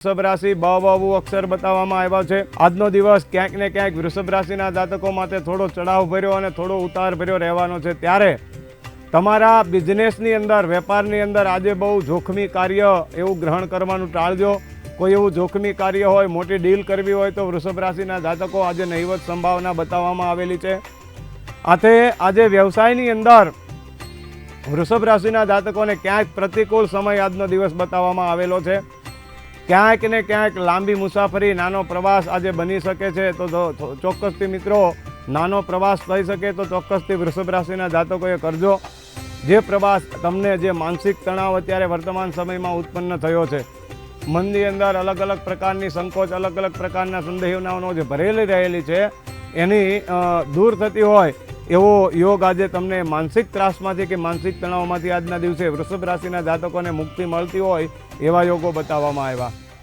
વૃષભ રાશિ બ બ અક્ષર બતાવવામાં આવ્યા છે. આજનો દિવસ ક્યાંક ને ક્યાંક વૃષભ રાશિના જાતકો માટે થોડો ચડાવ ભર્યો અને થોડો ઉતાર ભર્યો રહેવાનો છે. ત્યારે તમારા બિઝનેસની અંદર, વેપારની અંદર આજે બહુ જોખમી કાર્ય એવું ગ્રહણ કરવાનું ટાળજો. કોઈ એવું જોખમી કાર્ય હોય, મોટી ડીલ કરવી હોય તો વૃષભ રાશિના જાતકો આજે નહીવત સંભાવના બતાવવામાં આવેલી છે. આથે આજે વ્યવસાયની અંદર વૃષભ રાશિના જાતકોને ક્યાંક પ્રતિકૂળ સમય આજનો દિવસ બતાવવામાં આવેલો છે. ક્યાંક ને ક્યાંક લાંબી મુસાફરી, નાનો પ્રવાસ આજે બની શકે છે. તો ચોક્કસથી મિત્રો, નાનો પ્રવાસ થઈ શકે તો ચોક્કસથી વૃષભ રાશિના જાતકોએ કરજો. જે પ્રવાસ તમને જે માનસિક તણાવ અત્યારે વર્તમાન સમયમાં ઉત્પન્ન થયો છે. મનની અંદર અલગ અલગ પ્રકારની સંકોચ, અલગ અલગ પ્રકારના સંદેહનાઓનો જે ભરેલી રહેલી છે, એની દૂર થતી હોય એવો યોગ આજે તમને માનસિક ત્રાસમાંથી કે માનસિક તણાવમાંથી આજના દિવસે વૃષભ રાશિના જાતકોને મુક્તિ મળતી હોય એવા યોગો બતાવવામાં આવ્યા.